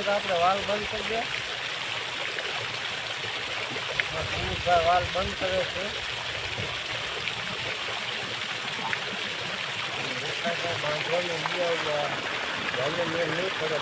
સુમિત આપણે વાલ બંધ કરી દે. હા, વાલ બંધ કરે છે. બાંધવાની મેળ નહીં પડે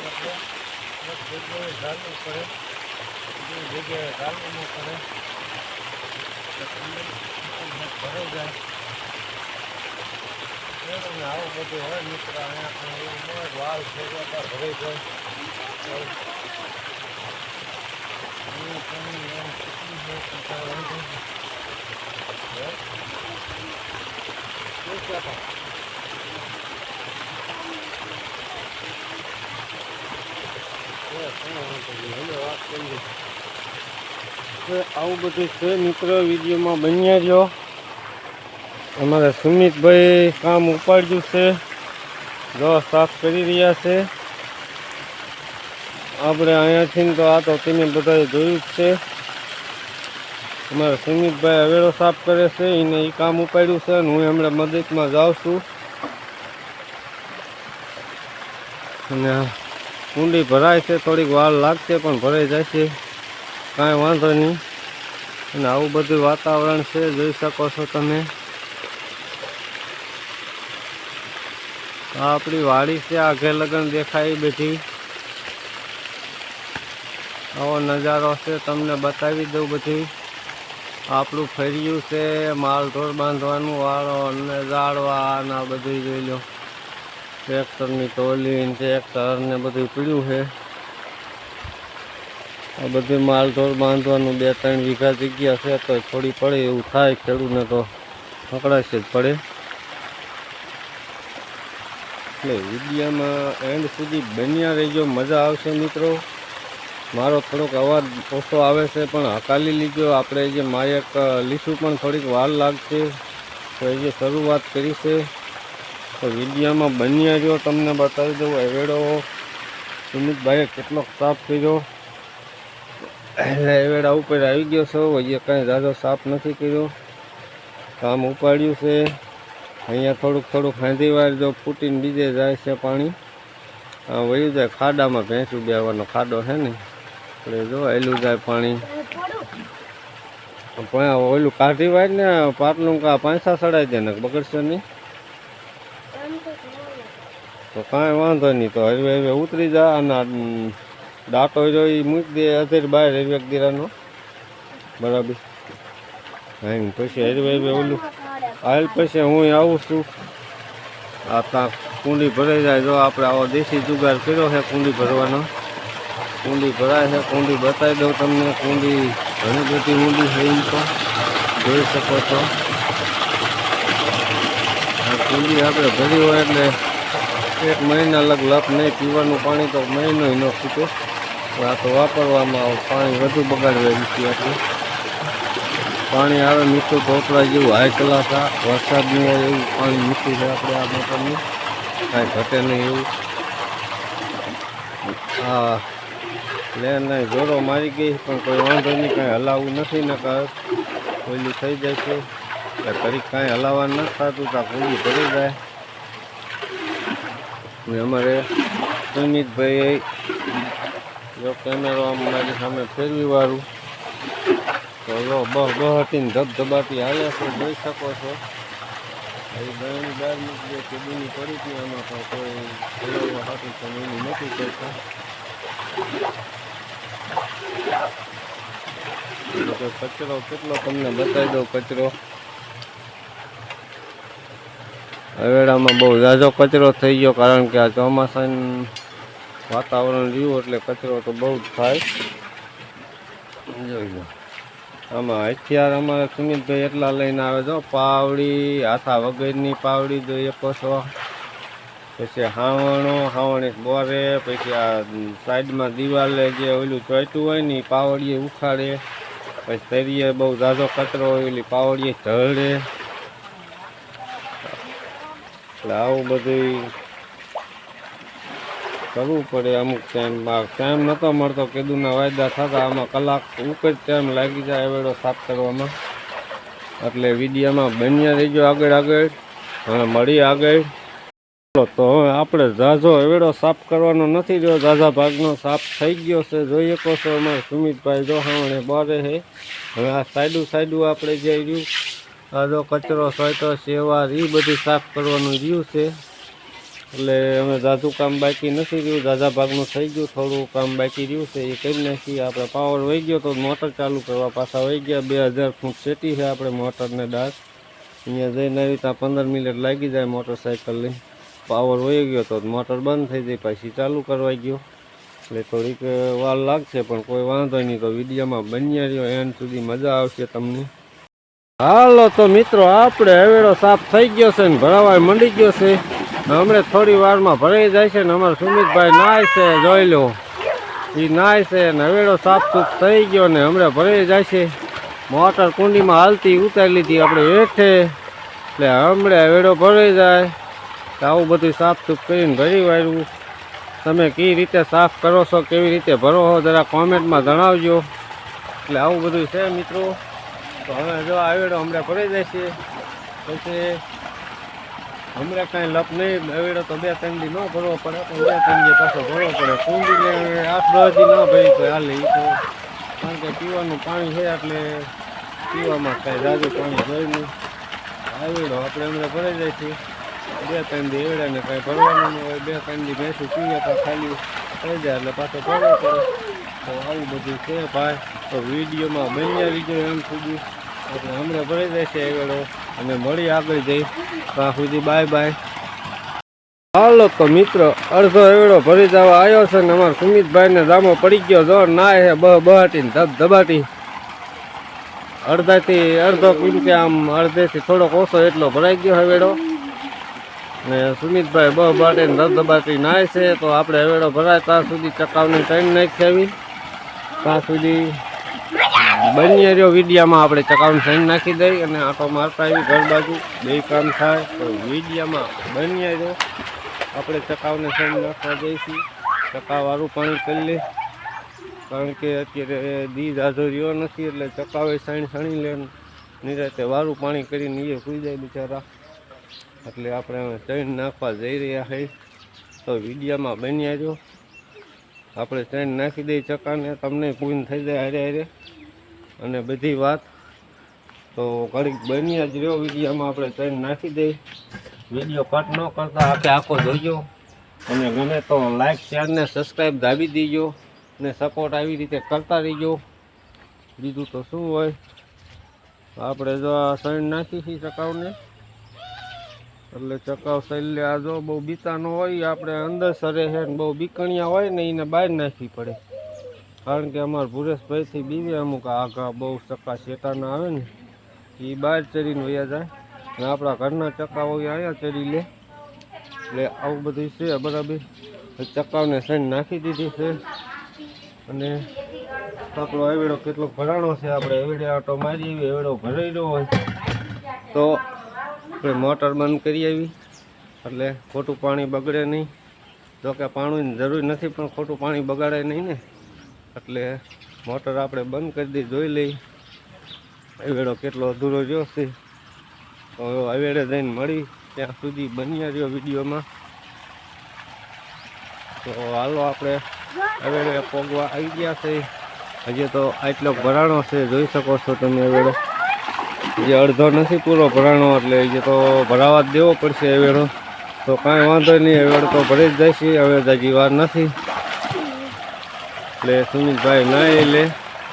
જગ્યાએ ઢાલવું પડે બીજી જગ્યાએ ઢાલવું ન પડે એટલે ઠંડી ભરાઈ જાય બરાબર ને આવું બધું હોય મિત્ર અહીંયા પણ એવું ન હોય વાલ છે તો ત્યાં ભરાઈ જાય એવું પાણી એમ સુકી જાય તો કાંઈ વાંધો નહીં. હે? શું કહેતા? આવું બધું છે. મિત્ર, વિડીયોમાં બન્યા રહ્યો અમારા સુમિતભાઈ કામ ઉપાડ્યું છે. દવા સાફ કરી રહ્યા છે. આપણે અહીંયાથી તો આ તો તેને બધાએ જોયું જ છે. અમારા સુમિતભાઈ હવેડો સાફ કરે છે. એને એ કામ ઉપાડ્યું છે અને હું હમણાં મદદમાં જાઉં છું. અને કુંડી ભરાય છે, થોડીક વાર લાગશે પણ ભરાઈ જાય છે કાંઈ વાંધો નહીં. અને આવું બધું વાતાવરણ છે, જોઈ શકો છો તમે. આ આપણી વાડી છે આઘે લગ્ન દેખાય બધી. આવો નજારો છે, તમને બતાવી દઉં બધી. આપણું ફર્યું છે માલ ઢોર બાંધવાનું વાળો, અને ઝાડવા આ બધું જોઈ લો. ટ્રેક્ટરની ટોલી ટ્રેક્ટર ને બધું પીડ્યું છે. આ બધું માલધોર બાંધવાનું બે ત્રણ વીઘા જગ્યા છે તો થોડી પડે એવું થાય ખેડૂતને તો પકડાશે જ પડે. એટલે વિડીયામાં એન્ડ સુધી બન્યા રહેજો, મજા આવશે મિત્રો. મારો થોડોક અવાજ ઓછો આવે છે, પણ હકાલી લીધો આપણે જે માયક લીશું પણ થોડીક વાર લાગશે. તો એ જે શરૂઆત કરી છે. તો વિડીયામાં બન્યા રહ્યો, તમને બતાવી દઉં એવેડો સુમિતભાઈએ કેટલોક સાફ કર્યો. એટલે એવેડા ઉપર આવી ગયો છો, હજી કાંઈ ઝાઝો સાફ નથી કર્યો. કામ ઉપાડ્યું છે. અહીંયા થોડુંક થોડુંક હાંધી વાર જો ફૂટીને બીજે જાય છે પાણી. આ વયું જાય, ખાડામાં ભેંસું બેવાનો ખાડો છે ને. એટલે જો એલું જાય પાણી. પણ ઓલું કાઢી વાય ને પાટલું કા પાંચા સડાઈ દે ને, બગડશે નહીં. તો કાંઈ વાંધો નહીં, તો હવે હવે ઉતરી જા અને દાંતો રહ્યો એ મૂકી દે અધેર બહાર એક દીરાનો. બરાબર. હા પછી હરવે હવે ઓલું. હાલ પછી હું આવું છું. આ ત્યાં કુંડી ભરાઈ જાય જો આપણે આવો દેશી જુગાર કર્યો છે કુંડી ભરવાનો. કુંડી ભરાય છે, કુંડી બતાવી દઉં તમને. કુંડી ઘણી બધી ઊંડી છે એમ તો. જોઈ શકો છો. કુંડી આપણે ભરી હોય એટલે એક મહિના અલગ લપ નહીં પીવાનું પાણી તો મહિનો ન ખૂટે આ તો વાપરવામાં આવે પાણી વધુ બગાડવા નથી આપણે પાણી આવે મીઠું ઢોકળા જેવું, હાઈ ક્લાસ આ વરસાદનું હોય એવું પાણી મીઠું છે આપણે આ મોટરનું. કાંઈ ઘટે નહીં એવું. હા લે નહીં જોરો મારી ગઈ, પણ કોઈ વાંધો નહીં, કાંઈ હલાવવું નથી ને કાંઈ થઈ જાય છે. કરી કાંઈ હલાવવાનું નથી થતું ત્યાં પૂરી ભરી જાય. ને અમારે સુમિતભાઈ જો કેમેરો આમ મારી સામે ફેરવી વાળું. તો જો બહ બહટીને ધબધબાટી હાલે છે, જોઈ શકો છો. એ બહેની બહાર મૂકી દે કેબીની પડી હતી એમાં તો કોઈ હલાવવા હાથું તો એની નથી કરતા. કચરો કેટલો તમને બતાવી દઉં કચરો? હવેડામાં બહુ ઝાઝો કચરો થઈ ગયો કારણ કે આ ચોમાસાનું વાતાવરણ રહ્યું એટલે કચરો તો બહુ જ થાય. જોઈ આમાં હથિયાર અમારે સુમિતભાઈ એટલા લઈને આવે જો પાવડી હાથા વગરની પાવડી જોઈએ પસો પછી હાવણો, હાવણી બોરે, પછી આ સાઈડમાં દિવાલે જે ઓલું ચોંટ્યું હોય ને પાવડીએ ઉખાડે. પછી તરીએ બહુ ઝાઝો કચરો હોય ઓલી પાવડીએ ઢળે. એટલે આવું બધું. કરવું પડે અમુક ટાઈમમાં ટાઈમ નહોતો મળતો, કેદુના વાયદા થતા, આમાં કલાક ઉક જ ટાઈમ લાગી જાય એવેડો સાફ કરવામાં. એટલે વિડીયામાં બન્યા રહીજો આગળ આગળ. અને મળી આગળ. તો હવે આપણે ઝાઝો એવેડો સાફ કરવાનો નથી રહ્યો. ઝાઝા ભાગનો સાફ થઈ ગયો છે. જોઈએ કહો છો અમારે સુમિતભાઈ જો હાવણે બારે છે હવે આ સાઈડું સાઈડું આપણે જઈ રહ્યું. આ જો કચરો સોયટો સેવા એ બધું સાફ કરવાનું રહ્યું છે. એટલે અમે ઝાઝું કામ બાકી નથી રહ્યું. ઝાઝા ભાગનું થઈ ગયું, થોડું કામ બાકી રહ્યું છે. એ કરી નાખીએ. આપણે પાવર વહી ગયો તો મોટર ચાલુ કરવા પાછા વહી ગયા. બે હજાર ફૂટ સેટી છે આપણે મોટરને ડાસ અહીંયા જઈને આવી ત્યાં પંદર મિનિટ લાગી જાય મોટરસાઇકલની પાવર વહી ગયો તો મોટર બંધ થઈ જાય, પછી ચાલુ કરવા ગયો. એટલે થોડીક વાર લાગશે, પણ કોઈ વાંધો નહીં. તો વિડીયોમાં બન્યા રહ્યો. એન્ડ સુધી મજા આવશે તમને. હાલો તો મિત્રો, આપણે હવેડો સાફ થઈ ગયો છે ને ભરાવાય મંડી ગયો છે. હમણાં થોડી વારમાં ભરાઈ જાય છે ને અમારા સુમિતભાઈ નાય છે, જોઈ લો. એ નાય છે ને હવેડો સાફ સૂફ થઈ ગયો ને હમણાં ભરાઈ જાય છે. મોટર કુંડીમાં હાલતી ઉતારી લીધી આપણે હેઠે. એટલે હમણાં હવેડો ભરાઈ જાય. આવું બધું સાફ સૂફ કરીને ભરી વાળ્યું. તમે કઈ રીતે સાફ કરો છો, કેવી રીતે ભરો છો, જરા કોમેન્ટમાં જણાવજો. એટલે આવું બધું છે મિત્રો. તો હવે જો આવેડો હમણાં ભરાઈ જાય છે, પછી હમણાં કાંઈ લપ નહીં આવેડો તો બે ત્રણ દી ન ભરવો પડે, પણ બે ત્રણ દી પાછો ભરવો પડે. કુંડીને આઠ દસ દી ન ભરી તો હાલે એ તો. કારણ કે પીવાનું પાણી છે એટલે પીવામાં કાંઈ જાજુ પાણી જોઈ નહીં. આવેડો આપણે હમણાં ભરાઈ જાય છે. બે ત્રણ દી એવડાને કાંઈ ભરવાનું ન હોય, બે ત્રણ દી ભેંસું પીએ તો ખાલી થઈ જાય એટલે પાછો ભરવો પડે. તો આવું બધું છે ભાઈ. તો વિડીયોમાં બન્યા વીડિયો એમ સુધી. એટલે હમણાં ભરી જાય આગળ. અને મળી આગળ જઈ. ત્યાં સુધી બાય બાય. હાલો તો મિત્રો, અડધો એવડો ભરી જવા આવ્યો છે ને અમારા સુમિતભાઈને દામો પડી ગયો. જો ના હે, બહ બહાટી ધબ ધબાટી. અડધાથી અડધો કેમ કે આમ અડધેથી થોડોક ઓછો એટલો ભરાઈ ગયો હવેડો ને સુમિતભાઈ બહ ને ધબ ધબાટી નાય છે. તો આપણે હવેડો ભરાય ત્યાં સુધી ચકાવની ટાઈમ નાખી આવી. ત્યાં સુધી બની રહ્યો વિડીયામાં આપણે ચકાવણી સાઈન નાખી દઈ અને આટો મારતા આવી ઘર બાજુ બે કામ થાય તો વિડીયામાં બની રહ્યો. આપણે ચકાવને સાઈન નાખવા જઈશું. ચકાવાળું પાણી કરી લે કારણ કે અત્યારે દી દાધો રહ્યો નથી એટલે ચકાવે સાઈન સણી લે નિરાતે વારું પાણી કરીને એ સુઈ જાય બિચારા. એટલે આપણે ટ્રેન નાખવા જઈ રહ્યા છે. તો વિડીયામાં બની જો આપણે ચણ નાખી દઈએ ચકાને. તમને પૂન થઈ જાય અરે હારે. અને બધી વાત. તો ઘડીક બની જ રહ્યો વિડીયોમાં આપણે ટ્રેન નાખી દઈ વીડિયો કટ ન કરતા આખે આખો જોઈજો અને ગમે તો લાઈક શેર ને સબસ્ક્રાઈબ દાબી દીજો. ને સપોર્ટ આવી રીતે કરતા રહીજો. બીજું તો શું હોય? આપણે જો આ સણ નાખી છીએ ચકાવને. એટલે ચકાવ શૈલ્ય આ જો બહુ બીતા ન હોય, આપણે અંદર સરે છે બહુ બીકણિયા હોય ને એને બહાર નાખવી પડે. કારણ કે અમારા ભુરેશભાઈથી બીવે અમુક આઘા બહુ ચક્કા શેતાના આવે ને એ બહાર ચરીને વયા જાય. અને આપણા ઘરના ચક્કા હોય અહીંયા ચરી લે. એટલે આવું બધું છે બરાબર. ચક્કાને સૈન નાખી દીધી છે. અને આપણો એવેડો કેટલો ભરાણો છે આપણે એવડે આટો મારી આવી એવડો ભરાઈ હોય. તો આપણે મોટર બંધ કરી આવી. એટલે ખોટું પાણી બગડે નહીં. જોકે પાણીની જરૂર નથી, પણ ખોટું પાણી બગાડે નહીં ને. એટલે મોટર આપણે બંધ કરી દઈ જોઈ લઈ. એવેડો કેટલો અધૂરો જોશે તો અવેડે જઈને મળી, ત્યાં સુધી બન્યા રહ્યો વિડીયોમાં. તો હાલો આપણે અવેડે પોગવા આવી ગયા છે. હજી તો આટલો ભરાણો છે, જોઈ શકો છો તમે અવેડો. જે અડધો નથી પૂરો ભરાણો, એટલે હજી તો ભરાવા જ દેવો પડશે અવેડો. તો કાંઈ વાંધો નહીં, અવેડો તો ભરી જ જાય છે હવે હજી વાર નથી. એટલે સુમિતભાઈ ના લે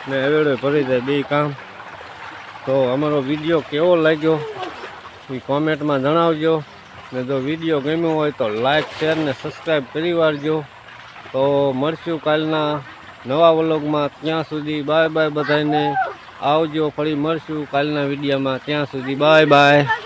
ને અવેડો ભરી જાય બે કામ. તો અમારો વીડિયો કેવો લાગ્યો એ કોમેન્ટમાં જણાવજો. ને જો વીડિયો ગમ્યો હોય તો લાઈક, શેર ને સબસ્ક્રાઈબ કરી વાળજો. તો મળશું કાલના નવા વ્લોગમાં. ત્યાં સુધી બાય બાય બધાને. આવજો ફરી મળશું કાલના વિડીયોમાં. ત્યાં સુધી બાય બાય.